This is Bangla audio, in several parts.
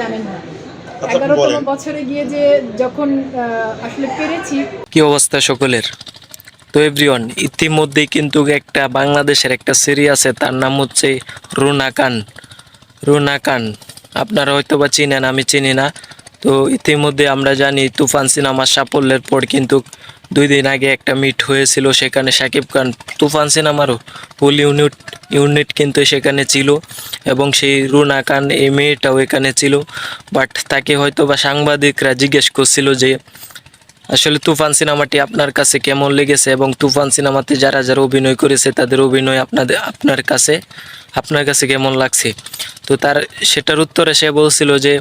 জানেন না। আচ্ছা, এগারোতম বছরে গিয়ে যে যখন আসলে পেরেছি। কি অবস্থা সকলের? তো এভরিওয়ান ইতিমধ্যেই কিন্তু একটা বাংলাদেশের একটা সিরিজ আছে তার নাম হচ্ছে রুনা খান। রুনা খান আপনারা হয়তো বা চিনেন আমি চিনি না। তো ইতিমধ্যে আমরা জানি তুফান সিনেমার সাফল্যের পর কিন্তু দুই দিন আগে একটা মিট হয়েছিল, সেখানে সাকিব খান তুফান সিনেমারও ফুল ইউনিট ইউনিট কিন্তু সেখানে ছিল এবং সেই রুনা খান, এই মেয়েটাও এখানে ছিল। বাট তাকে হয়তো বা সাংবাদিকরা জিজ্ঞেস করছিল যে, আসলে তুফান সিনেমাটি আপনার কাছে কেমন লেগেছে এবং তুফান সিনেমাতে যারা যারা অভিনয় করেছে, তাদের অভিনয় আপনাদের, আপনার কাছে আপনার কাছে কেমন লাগছে? তো তার, সেটার উত্তরে সে বলছিল যে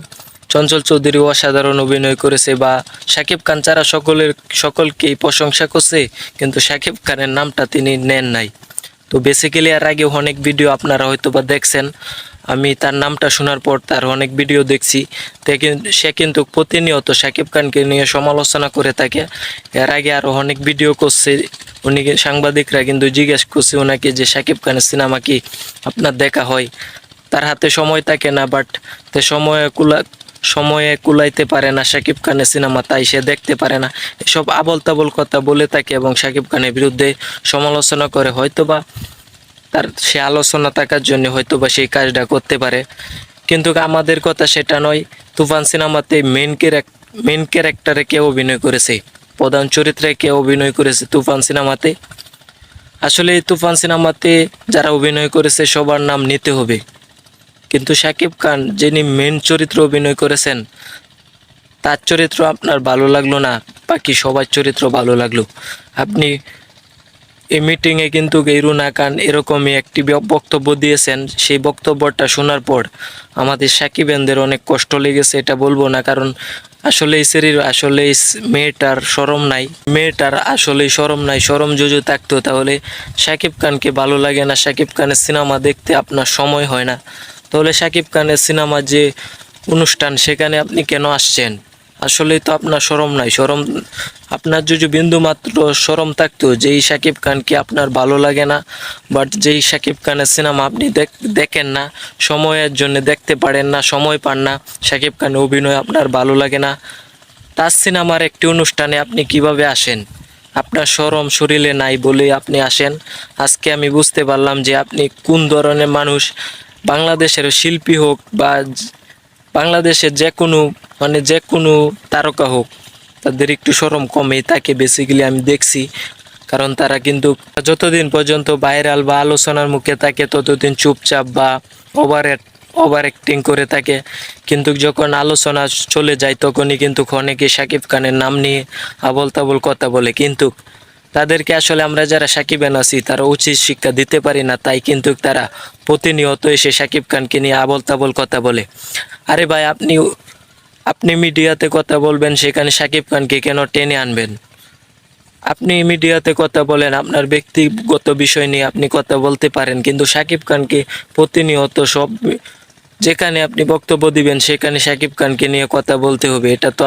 চঞ্চল চৌধুরী অসাধারণ অভিনয় করেছে বা শাকিব খান ছাড়া সকলের, সকলকেই প্রশংসা করছে, কিন্তু শাকিব খানের নামটা তিনি নেন নাই। তো বেসিক্যালি আর আগে অনেক ভিডিও আপনারা হয়তো বা দেখছেন। আমি তার নামটা শোনার পর তার অনেক ভিডিও দেখছি। সে কিন্তু প্রতিনিয়ত শাকিব খানকে নিয়ে সমালোচনা করে থাকে। এর আগে আরও অনেক ভিডিও করছে। উনি সাংবাদিকরা কিন্তু জিজ্ঞেস করছে ওনাকে যে শাকিব খানের সিনেমা কি আপনার দেখা হয়? তার হাতে সময় থাকে না বাট সময়ে কুলা সময়ে কুলাইতে পারে না, শাকিব খানের সিনেমা তাই সে দেখতে পারে না। এসব আবল তাবল কথা বলে থাকে এবং শাকিব খানের বিরুদ্ধে সমালোচনা করে, হয়তোবা তার সে আলোচনা থাকার জন্য হয়তো বা সেই কাজটা করতে পারে। কিন্তু আমাদের কথা সেটা নয়, তুফান সিনেমাতে মেন মেন ক্যারেক্টারে কে অভিনয় করেছে? প্রধান চরিত্রে কে অভিনয় করেছে তুফান সিনেমাতে? আসলে তুফান সিনেমাতে যারা অভিনয় করেছে সবার নাম নিতে হবে। কিন্তু শাকিব খান যিনি মেন চরিত্র অভিনয় করেছেন, তার চরিত্র আপনার ভালো লাগল না? বাকি সবার চরিত্র ভালো লাগল। আপনি এই মিটিংয়ে কিন্তু গেরুনা খান এরকমই একটি বক্তব্য দিয়েছেন। সেই বক্তব্যটা শোনার পর আমাদের সাকিবেনদের অনেক কষ্ট লেগেছে, এটা বলব না। কারণ আসলে এই শরীর আসলে এই মেয়েটার সরম নাই। মেয়েটার আসলেই সরম নাই, সরম যদি থাকতো, তাহলে সাকিব খানকে ভালো লাগে না। সাকিব খানের সিনেমা দেখতে আপনার সময় হয় না। তাহলে সাকিব খানের সিনেমা যে অনুষ্ঠান, সেখানে আপনি কেন আসছেন? আসলেই তো আপনার সরম নাই। সরম, আপনার যদি বিন্দু মাত্র সরম থাকতো যেই সাকিব খানকে আপনার ভালো লাগে না? বাট যেই সাকিব খানের সিনেমা আপনি দেখ- দেখেন না, সময়ের জন্য দেখতে পারেন না, সময় পান না, সাকিব খানের অভিনয় আপনার ভালো লাগে না। তার সিনেমার একটি অনুষ্ঠানে আপনি কীভাবে আসেন? আপনার সরম শরীরে নাই বলেই আপনি আসেন। আজকে আমি বুঝতে পারলাম যে আপনি কোন ধরনের মানুষ বাংলাদেশের শিল্পী হোক বা বাংলাদেশের যে কোনো মানে যে কোনো তারকা হোক, তাদের একটু সরম কমে, তাকে বেসিক্যালি আমি দেখছি। কারণ তারা কিন্তু যতদিন পর্যন্ত ভাইরাল বা আলোচনার মুখে থাকে, ততদিন চুপচাপ বা ওভার ওভার অ্যাক্টিং করে থাকে। কিন্তু যখন আলোচনা চলে যায়, তখনই কিন্তু অনেকে শাকিব খানের নাম নিয়ে আবল তাবল কথা বলে। কিন্তু তাদেরকে আসলে আমরা যারা সাকিবেন আছি, তারা উচিত শিক্ষা দিতে পারি না, তাই কিন্তু তারা প্রতিনিয়ত এসে সাকিব খানকে নিয়ে আবল তাবল কথা বলে। আরে ভাই, আপনি আপনি মিডিয়াতে কথা বলবেন, সেখানে সাকিব খানকে কেন টেনে আনবেন? আপনি মিডিয়াতে কথা বলেন, আপনার ব্যক্তিগত বিষয় নিয়ে আপনি কথা বলতে পারেন, কিন্তু সাকিব খানকে প্রতিনিয়ত সব, যেখানে আপনি বক্তব্য দিবেন, সেখানে সাকিব খানকে নিয়ে কথা বলতে হবে, এটা তো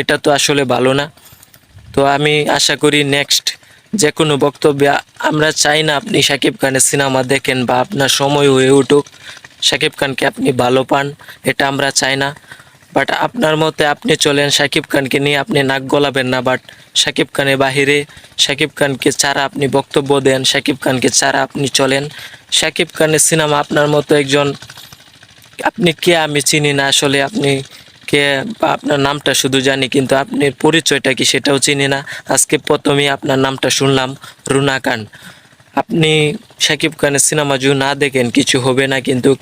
এটা তো আসলে ভালো না। তো আমি আশা করি নেক্সট যে কোনো বক্তব্যে আমরা চাই না আপনি সাকিব খানের সিনেমা দেখেন বা আপনার সময় হয়ে উঠুক সাকিব খানকে আপনি ভালো পান, এটা আমরা চাই না। বাট আপনার মতে আপনি চলেন সাকিব খানকে নিয়ে, আপনি নাক গলাবেন না বাট সাকিব খানের বাহিরে সাকিব খানকে ছাড়া আপনি বক্তব্য দেন সাকিব খানকে ছাড়া আপনি চলেন। সাকিব খানের সিনেমা আপনার মতো একজন, আপনি কে আমি চিনি না আসলে, আপনি কে আপনার নামটা শুধু জানি, কিন্তু আপনার পরিচয়টা কি সেটাও চিনি না। আজকে প্রথমেই আপনার নামটা শুনলাম, রুনা খান। আপনি সাকিব খানের সিনেমা যদি না দেখেন, কিছু হবে না কিন্তু।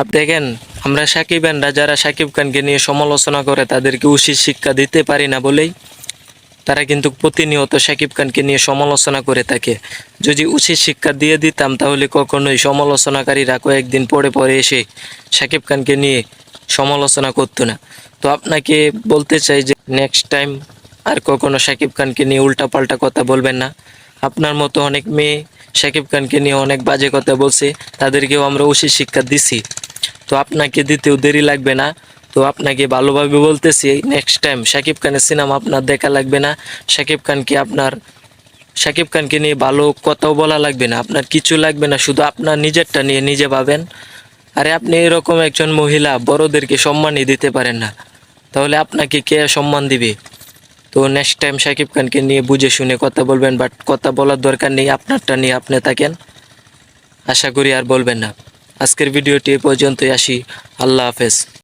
আপনি দেখেন, আমরা সাকিবানরা যারা সাকিব খানকে নিয়ে সমালোচনা করে, তাদেরকে উচিত শিক্ষা দিতে পারি না বলেই তারা কিন্তু প্রতিনিয়ত সাকিব খানকে নিয়ে সমালোচনা করে থাকে। যদি উচিত শিক্ষা দিয়ে দিতাম, তাহলে কখনোই সমালোচনাকারীরা কয়েকদিন পরে পরে এসে সাকিব খানকে নিয়ে সমালোচনা করতো না। তো আপনাকে বলতে চাই যে নেক্সট টাইম আর কখনো সাকিব খানকে নিয়ে উল্টাপাল্টা কথা বলবেন না। আপনার মতো অনেক মেয়ে সাকিব খানকে নিয়ে অনেক বাজে কথা বলছে, তাদেরকেও আমরা উচিত শিক্ষা দিছি। তো আপনাকে দিতেও দেরি লাগবে না। তো আপনাকে ভালোভাবে বলতেছি নেক্সট টাইম শাকিব খানের সিনেমা আপনার দেখা লাগবে না। শাকিব খানকে আপনার, শাকিব খানকে নিয়ে ভালো কথাও বলা লাগবে না। আপনার কিছু লাগবে না, শুধু আপনার নিজেরটা নিয়ে নিজে ভাবেন। আরে আপনি এরকম একজন মহিলা, বড়দেরকে সম্মানই দিতে পারেন না। তাহলে আপনাকে কে সম্মান দিবে? তো নেক্সট টাইম সাকিব খানকে নিয়ে বুঝে শুনে কথা বলবেন বাট কথা বলার দরকার নেই, আপনারটা নিয়ে আপনি থাকেন। আশা করি আর বলবেন না। আজকের ভিডিওটি এ পর্যন্তই আসি। আল্লাহ হাফেজ।